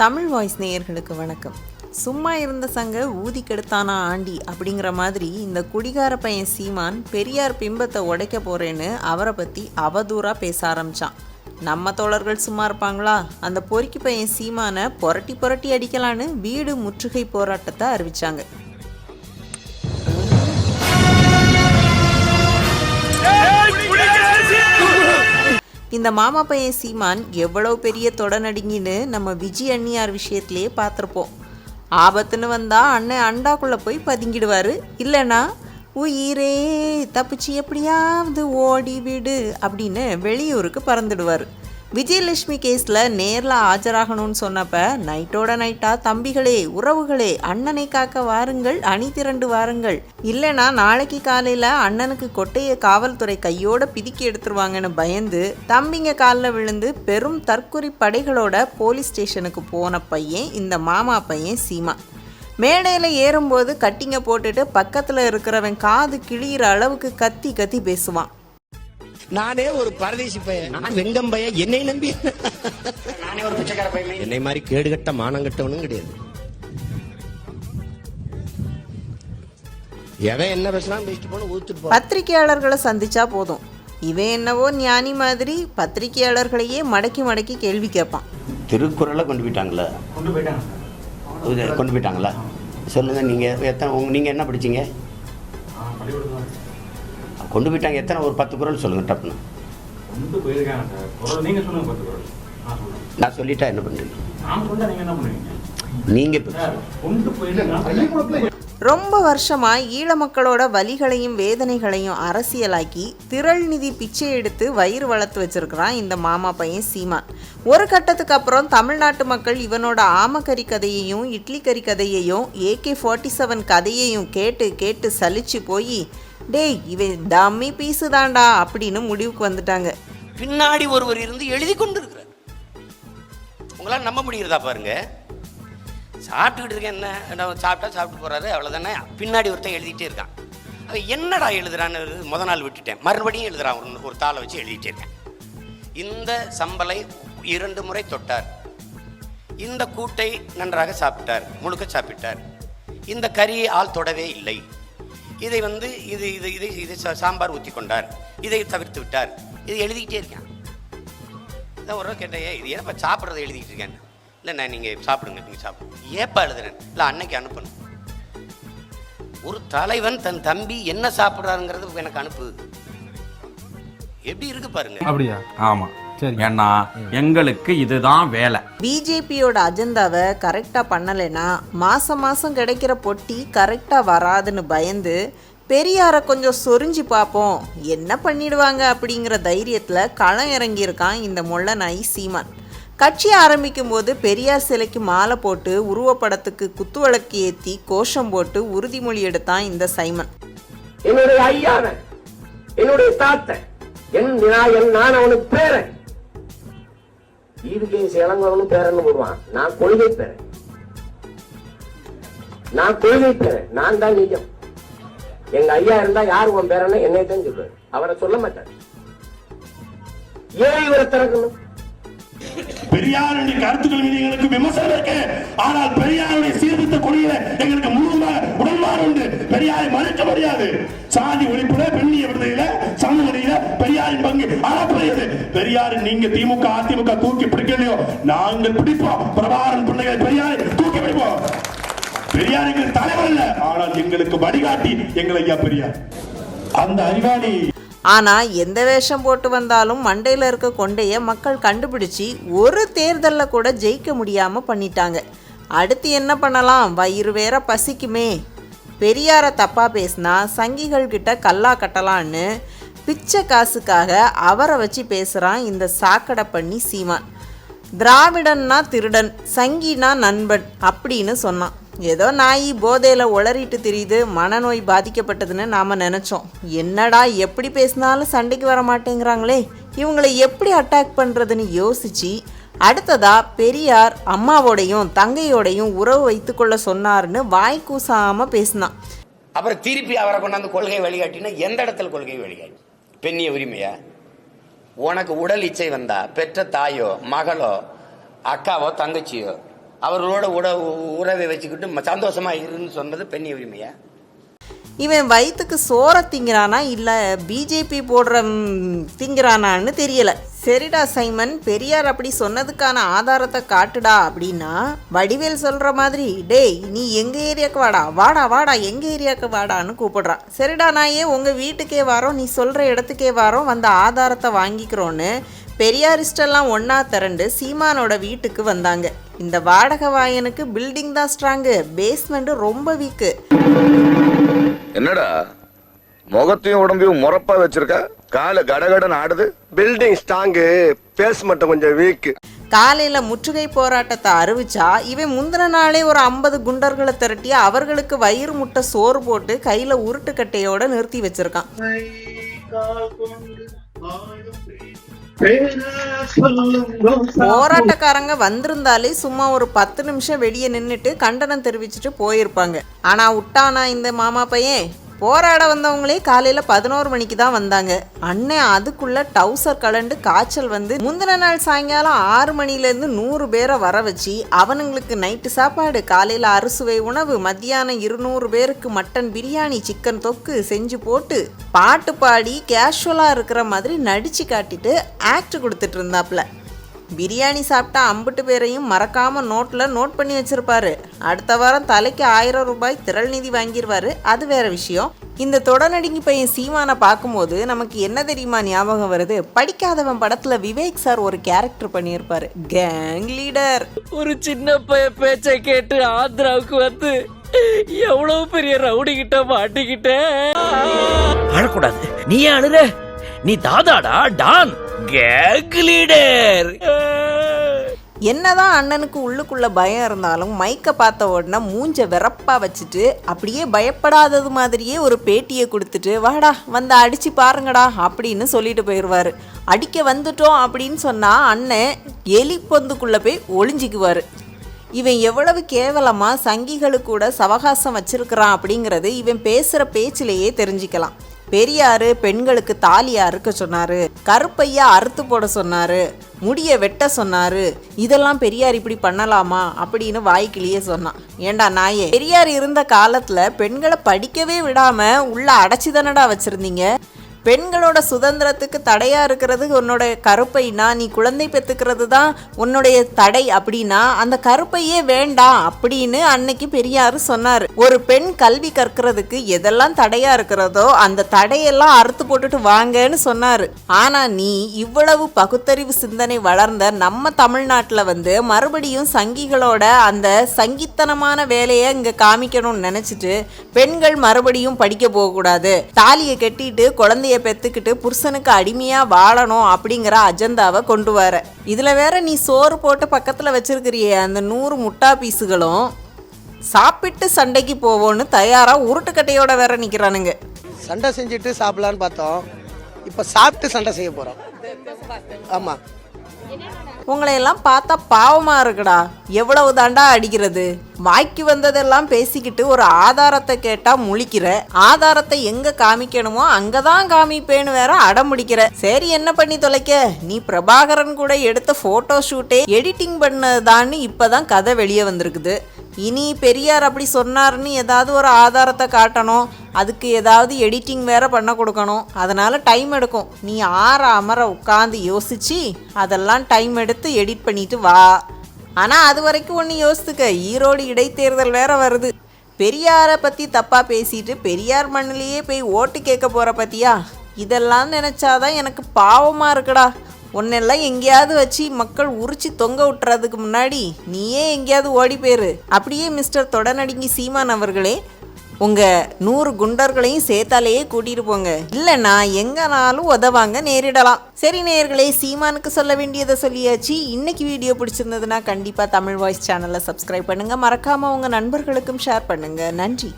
Tamil voice நேயர்களுக்கு வணக்கம். சும்மா இருந்த சங்க ஊதி கெடுத்தானா ஆண்டி அப்படிங்கிற மாதிரி இந்த குடிகார பையன் சீமான் பெரியார் பிம்பத்தை உடைக்க போறேன்னு அவரை பற்றி அவதூறா பேச ஆரம்பிச்சான். நம்ம தோழர்கள் சும்மா இருப்பாங்களா? அந்த பொறுக்கி பையன் சீமானை புரட்டி புரட்டி அடிக்கலான்னு வீடு முற்றுகை போராட்டத்தை அறிவிச்சாங்க. இந்த மாமா பையன் சீமான் எவ்வளோ பெரிய தொடநடுங்கின்னு நம்ம விஜய் அண்ணியார் விஷயத்திலேயே பார்த்துருப்போம். ஆபத்துன்னு வந்தால் அண்ணன் அண்டாக்குள்ளே போய் பதுங்கிடுவார். இல்லைன்னா உயிரே தப்பிச்சு எப்படியாவது ஓடி விடு அப்படின்னு வெளியூருக்கு பறந்துடுவார். விஜயலட்சுமி கேஸில் நேரில் ஆஜராகணும்னு சொன்னப்ப நைட்டோட நைட்டா தம்பிகளே உறவுகளே அண்ணனை காக்க வாருங்கள் அணி திரண்டு வாருங்கள். இல்லைனா நாளைக்கு காலையில் அண்ணனுக்கு கொட்டையை காவல்துறை கையோட பிதுக்கி எடுத்துருவாங்கன்னு பயந்து தம்பிங்க காலில் விழுந்து பெரும் தற்குறி படைகளோட போலீஸ் ஸ்டேஷனுக்கு போன பையன் இந்த மாமா பையன் சீமா. மேடையில் ஏறும்போது கட்டிங்க போட்டுட்டு பக்கத்தில் இருக்கிறவன் காது கிழியிற அளவுக்கு கத்தி கத்தி பேசுவான். நானே ஒரு பரதேசி பையன். நான் வெங்கம் பையன். என்னை நம்பி. நானே ஒரு பிச்சைக்கார பையன் என்னை மாதிரி கேடுகட்ட மானங்கட்டவனும் கிடையாது. எவன் என்ன பேசுறான் பேசிட்டு போன ஊத்துட்டு போ. பத்திரிகையாளர்களை சந்திச்சா போதும். இவன் என்னவோ ஞானி மாதிரி பத்திரிகையாளர்களையே மடக்கி மடக்கி கேள்வி கேட்பான். திருக்குறளை கொண்டு போயிட்டாங்களா? கொண்டு போயிட்டாங்க. இது கொண்டு போயிட்டாங்களா? சொல்லுங்க நீங்க எத்தனை நீங்க என்ன படிச்சீங்க? கொண்டு போயிட்டாங்க. எத்தனை? ஒரு பத்து குறள் சொல்லுங்க டப்புன்னு. கொண்டு போயிருக்காங்க சார். குரல் நீங்கள் சொல்லுங்க பத்து குரல். நான் சொல்லிட்டா என்ன பண்றீங்க நான் நீங்கள் என்ன பண்ணுவீங்க? நீங்க இப்ப- சார் கொண்டு போயிருக்காங்க ரொம்ப வருஷமாக ஈழ மக்களோட வலிகளையும் வேதனைகளையும் அரசியலாக்கி திரள் நிதி பிச்சை எடுத்து வயிறு வளர்த்து வச்சிருக்கிறான் இந்த மாமா பையன் சீமான். ஒரு கட்டத்துக்கு அப்புறம் தமிழ்நாட்டு மக்கள் இவனோட ஆமக்கறி கதையையும் இட்லி கறி கதையையும் ஏகே ஃபார்ட்டி செவன் கதையையும் கேட்டு கேட்டு சலிச்சு போய் டேய் இவன் டம்மி பீஸு தான்டா அப்படின்னு முடிவுக்கு வந்துட்டாங்க. பின்னாடி ஒருவர் இருந்து எழுதி கொண்டு இருக்கிறார் உங்களால் நம்ப முடிகிறதா பாருங்கள் சாப்பிட்டுக்கிட்டு இருக்கேன் என்ன? சாப்பிட்டா சாப்பிட்டு போகிறாரு அவ்வளோதானே பின்னாடி ஒருத்தன் எழுதிட்டே இருக்கான். அவன் என்னடா எழுதுறான்னு முத நாள் விட்டுட்டேன். மறுபடியும் எழுதுறான் ஒரு ஒரு தாளை வச்சு எழுதிட்டே இருக்கேன். இந்த சம்பலை இரண்டு முறை தொட்டார். இந்த கூட்டை நன்றாக சாப்பிட்டார் முழுக்க சாப்பிட்டார். இந்த கறியை ஆள் தொடவே இல்லை. இதை வந்து இது இது இதை இது சா- சாம்பார் ஊற்றி கொண்டார். இதை தவிர்த்து விட்டார். இது எழுதிக்கிட்டே இருக்கேன். இதான் ஒரு நாள் கேட்டேன் "ஏய், இது ஏன்ப்பா சாப்பிட்றதை எழுதிக்கிட்டு இருக்கேன் இல்லை நான் நீங்கள் சாப்பிடுங்க நீங்கள் சாப்பிடுங்க. ஏப்பா எழுதுறேன்? இல்லை அன்னைக்கு அனுப்பணும். ஒரு தலைவன் தன் தம்பி என்ன சாப்பிட்றாருங்கிறது எனக்கு அனுப்பு. எப்படி இருக்கு பாருங்க. அப்படியா? ஆமா. சரி ஏன்னா எங்களுக்கு இதுதான் வேலை. பிஜேபியோட அஜெண்டாவை கரெக்டாக பண்ணலைன்னா மாதம் மாதம் கிடைக்கிற பொட்டி கரெக்டாக வராதுன்னு பயந்து பெரியாரை கொஞ்சம் சொரிஞ்சு பார்ப்போம். என்ன பண்ணிடுவாங்க அப்படிங்கிற தைரியத்தில் களம் இறங்கியிருக்கான் இந்த மொள்ள நாய் சீமான். கட்சி ஆரம்பிக்கும் போது பெரியார் சிலைக்கு மாலை போட்டு உருவப்படத்துக்கு குத்துவிளக்கு ஏற்றி கோஷம் போட்டு உறுதிமொழி எடுத்தான் இந்த சைமன். என்னுடைய ஐயாவன் என்னுடைய தாத்தன் என் விநாயகன் நான் அவனுக்கு பேரன். ஈவுகே சேலங்கவனும் பேரன் போடுவான். நான் கொள்கை பேரன். நான் கொள்கை பேரன். நான் தான் நிஜம் எங்க ஐயா இருந்தா யாரு உன் பேரன்னு என்னை தான் சொல்லுவாரு. அவரை சொல்ல மாட்டார். ஏன் இவரை திறக்கணும்? பெரியாருடைய கருத்துக்கள் மீது எங்களுக்கு விமர்சனம் இருக்கு. ஆனால் பெரியாருடைய சீர்திருத்த கொடியில எங்களுக்கு முழுமையாக உடன்பாடு உண்டு. பெரியாரை மறுக்க முடியாது. சாதி ஒழிப்புல பெண்ணிய விடுதலையில சமூகத்தில பெரியாரின் பங்கு அளப்படையது. பெரியாரை நீங்க திமுக அதிமுக தூக்கி பிடிக்கலையோ? நாங்கள் பிடிப்போம். பிரபாரன் பிள்ளைகளை பெரியாரை தூக்கி பிடிப்போம். பெரியார் எங்களுக்கு தலைவர் இல்ல. ஆனால் எங்களுக்கு வழிகாட்டி எங்கள் ஐயா பெரியார். அந்த அறிவாளி ஆனால் எந்த வேஷம் போட்டு வந்தாலும் மண்டையில் இருக்க கொண்டையை மக்கள் கண்டுபிடிச்சி ஒரு தேர்தலில் கூட ஜெயிக்க முடியாமல் பண்ணிட்டாங்க. அடுத்து என்ன பண்ணலாம்? வயிறு வேற பசிக்குமே. பெரியாரை தப்பாக பேசினா சங்கிகள் கிட்ட கல்லா கட்டலான்னு பிச்சை காசுக்காக அவரை வச்சு பேசுகிறான் இந்த சாக்கடை பண்ணி சீமான். திராவிடன்னா திருடன் சங்கினா நண்பன் அப்படின்னு சொன்னான். ஏதோ நாய் போதையில் உளறிட்டு தெரியுது மனநோய் பாதிக்கப்பட்டதுன்னு நாம் நினச்சோம். என்னடா எப்படி பேசினாலும் சண்டைக்கு வர மாட்டேங்கிறாங்களே. இவங்களை எப்படி அட்டாக் பண்ணுறதுன்னு யோசிச்சு அடுத்ததா பெரியார் அம்மாவோடையும் தங்கையோடையும் உறவு வைத்துக்கொள்ள சொன்னார்னு வாய் கூசாமல் பேசினான். அப்புறம் திருப்பி அவரை கொண்டாந்து கொள்கை வழிகாட்டினா எந்த இடத்துல கொள்கை வழிகாட்டி? பெண்ணிய உரிமையா? உனக்கு உடல் இச்சை வந்தா பெற்ற தாயோ மகளோ அக்காவோ தங்கச்சியோ அவர்களோட உட உறவை வச்சுக்கிட்டு சந்தோஷமா இருன்னு சொன்னது பெண்ணி உரிமையா? இவன் வயிற்றுக்கு சோற திங்கிறானா இல்லை பிஜேபி போடுற திங்கிறானான்னு தெரியல. சரிடா சைமன் பெரியார் அப்படி சொன்னதுக்கான ஆதாரத்தை காட்டுடா அப்படின்னா வடிவேல் சொல்கிற மாதிரி டேய் நீ எங்கள் ஏரியாவுக்கு வாடா? வாடா வாடா எங்கள் ஏரியாவுக்கு வாடான்னு கூப்பிடுறான். சரிடா நான் ஏன் உங்கள் வீட்டுக்கே வரோம்? நீ சொல்கிற இடத்துக்கே வரோம். வந்த ஆதாரத்தை வாங்கிக்கிறோன்னு பெரியாரிஸ்டெல்லாம் ஒன்றா திரண்டு சீமானோட வீட்டுக்கு வந்தாங்க. இந்த வாடகை வாயனுக்கு பில்டிங் தான் ஸ்ட்ராங்கு பேஸ்மெண்ட்டு ரொம்ப வீக்கு என்னடா? முகத்தையும் உடம்பையும் முறப்பா வச்சிருக்க? கால கடகடன் ஆடுது? பில்டிங் ஸ்ட்ராங்கு பேஸ் மட்டும் கொஞ்சம் வீக் காலையில முற்றுகை போராட்டத்தை அறிவிச்சா இவன் முந்தின நாளே ஒரு ஐம்பது குண்டர்களை திரட்டி அவர்களுக்கு வயிறு முட்டை சோறு போட்டு கையில உருட்டுக்கட்டையோட நிறுத்தி வச்சிருக்கான். போராட்டக்காரங்க வந்திருந்தாலே சும்மா ஒரு பத்து நிமிஷம் வெளியே நின்றுட்டு கண்டனம் தெரிவிச்சுட்டு போயிருப்பாங்க. ஆனா விட்டானா இந்த மாமா பையன்? போராட வந்தவங்களே காலையில பதினோரு மணிக்கு தான் வந்தாங்க. அண்ணன் அதுக்குள்ள டவுசர் கலண்டு காய்ச்சல் வந்து முந்தின நாள் சாயங்காலம் ஆறு மணிலேருந்து நூறு பேரை வர வச்சு அவனுங்களுக்கு நைட்டு சாப்பாடு காலையில் அறுசுவை உணவு மத்தியானம் இருநூறு பேருக்கு மட்டன் பிரியாணி சிக்கன் தொக்கு செஞ்சு போட்டு பாட்டு பாடி கேஷுவலாக இருக்கிற மாதிரி நடிச்சு காட்டிட்டு ஆக்ட் கொடுத்துட்டு இருந்தாப்புல பிரியாணி சாப்பிட்டா அம்புட்டு பேரையும் மறக்காம நோட்டில் நோட் பண்ணி வச்சிருப்பாரு. அடுத்த வாரம் தலைக்கு ஆயிரம் ரூபாய் திரள் நிதி வாங்கிடுவாரு அது வேற விஷயம். இந்த தொடர்நடிங்கி பையன் சீமானை பார்க்கும்போது நமக்கு என்ன தெரியுமா ஞாபகம் வருது? படிக்காதவன் படத்துல விவேக் சார் ஒரு கேரக்டர் பண்ணியிருப்பாரு. கேங் லீடர் ஒரு சின்ன பைய பேச்சை கேட்டு ஆந்திராவுக்கு வந்து எவ்வளவு பெரிய ரவுடி கிட்ட மாட்டிக்கிட்டேன் அழக்கூடாது நீ அழுற? நீ தாதாடா டான். Cake leader. என்னதான் அண்ணனுக்கு உள்ளுக்குள்ள பயம் இருந்தாலும் மைக்கை பார்த்த உடனே மூஞ்ச வெறப்பா வச்சுட்டு அப்படியே பயப்படாதது மாதிரியே ஒரு பேட்டியை கொடுத்துட்டு வாடா வந்து அடிச்சு பாருங்கடா அப்படின்னு சொல்லிட்டு போயிடுவாரு. அடிக்க வந்துட்டோம் அப்படின்னு சொன்னா அண்ணன் எலிப்பொந்துக்குள்ளே போய் ஒளிஞ்சிக்குவார். இவன் எவ்வளவு கேவலமாக சங்கிகளுக்கு கூட சவகாசம் வச்சிருக்கிறான் அப்படிங்கிறது இவன் பேசுகிற பேச்சிலேயே தெரிஞ்சுக்கலாம். பெரியாரு பெண்களுக்கு தாலியை அறுக்க சொன்னாரு. கருப்பையா அறுத்து போட சொன்னாரு. முடிய வெட்ட சொன்னாரு. இதெல்லாம் பெரியார் இப்படி பண்ணலாமா? அப்படின்னு வாய்க்கிலேயே சொன்னான். ஏண்டா நாயே? பெரியார் இருந்த காலத்துல பெண்களை படிக்கவே விடாம உள்ள அடைச்சி தானடா வச்சிருந்தீங்க? பெண்களோட சுதந்திரத்துக்கு தடையாக இருக்கிறது உன்னோட கருப்பைனா நீ குழந்தை பெத்துக்கிறது தான் உன்னுடைய தடை அப்படின்னா அந்த கருப்பையே வேண்டாம் அப்படின்னு அன்னைக்கு பெரியார் சொன்னார். ஒரு பெண் கல்வி கற்கிறதுக்கு எதெல்லாம் தடையாக இருக்கிறதோ அந்த தடையெல்லாம் அறுத்து போட்டுட்டு வாங்கன்னு சொன்னார். ஆனால் நீ இவ்வளவு பகுத்தறிவு சிந்தனை வளர்ந்த நம்ம தமிழ்நாட்டில் வந்து மறுபடியும் சங்கிகளோட அந்த சங்கித்தனமான வேலையை இங்கே காமிக்கணும்னு நினச்சிட்டு பெண்கள் மறுபடியும் படிக்க போகக்கூடாது. தாலியை கட்டிட்டு குழந்தைய பெத்துக்கிட்டு புருஷனுக்கு அடிமையா வாழணும் அப்படிங்கிற அஜெண்டாவை கொண்டு வர. இதுல வேற நீ சோறு போட்டு பக்கத்துல வச்சிருக்கிறியே அந்த நூறு முட்டா பீஸுகளும் சாப்பிட்டு சண்டைக்கு போவோன்னு தயாரா உருட்டுக்கட்டையோட வேற நிக்கிறானுங்க. சண்டை செஞ்சுட்டு சாப்பிடலான்னு பார்த்தோம். இப்போ சாப்பிட்டு சண்டை செய்ய போகிறோம் ஆமாம் உங்களை எல்லாம் பார்த்தா பாவமா இருக்குடா. எவ்வளவு தாண்டா அடிக்கிறது? வாய்க்கு வந்ததெல்லாம் பேசிக்கிட்டு ஒரு ஆதாரத்தை கேட்டா முழிக்கிற. ஆதாரத்தை எங்க காமிக்கணுமோ அங்கதான் காமிப்பேன்னு வேற அடம் முடிக்கிற சரி என்ன பண்ணி தொலைக்க? நீ பிரபாகரன் கூட எடுத்த போட்டோ ஷூட்டே எடிட்டிங் பண்ணதான்னு இப்பதான் கதை வெளியே வந்திருக்குது. இனி பெரியார் அப்படி சொன்னாருன்னு ஏதாவது ஒரு ஆதாரத்தை காட்டணும். அதுக்கு ஏதாவது எடிட்டிங் வேற பண்ண கொடுக்கணும். அதனால டைம் எடுக்கும். நீ ஆற அமர உட்காந்து யோசிச்சு அதெல்லாம் டைம் எடுத்து எடிட் பண்ணிட்டு வா. ஆனால் அது வரைக்கும் ஒன்று யோசித்துக்க ஈரோடு இடைத்தேர்தல் வேற வருது. பெரியாரை பற்றி தப்பாக பேசிட்டு பெரியார் மண்ணிலேயே போய் ஓட்டு கேட்க போகிற பற்றியா இதெல்லாம் நினச்சாதான் எனக்கு பாவமாக இருக்குடா. உன்னெல்லாம் எங்கேயாவது வச்சு மக்கள் உரிச்சு தொங்க விட்டுறதுக்கு முன்னாடி நீயே எங்கேயாவது ஓடி போயிரு. அப்படியே மிஸ்டர் தொடநடுங்கி சீமான் அவர்களே உங்கள் நூறு குண்டர்களையும் சேர்த்தாலேயே கூட்டிகிட்டு போங்க. இல்லைன்னா எங்கனாலும் உதவாங்க நேரிடலாம். சரி நேயர்களே சீமானுக்கு சொல்ல வேண்டியதை சொல்லியாச்சு. இன்னைக்கு வீடியோ பிடிச்சிருந்ததுன்னா கண்டிப்பாக தமிழ் வாய்ஸ் சேனலை சப்ஸ்கிரைப் பண்ணுங்கள் மறக்காமல் உங்கள் நண்பர்களுக்கும் ஷேர் பண்ணுங்கள் நன்றி.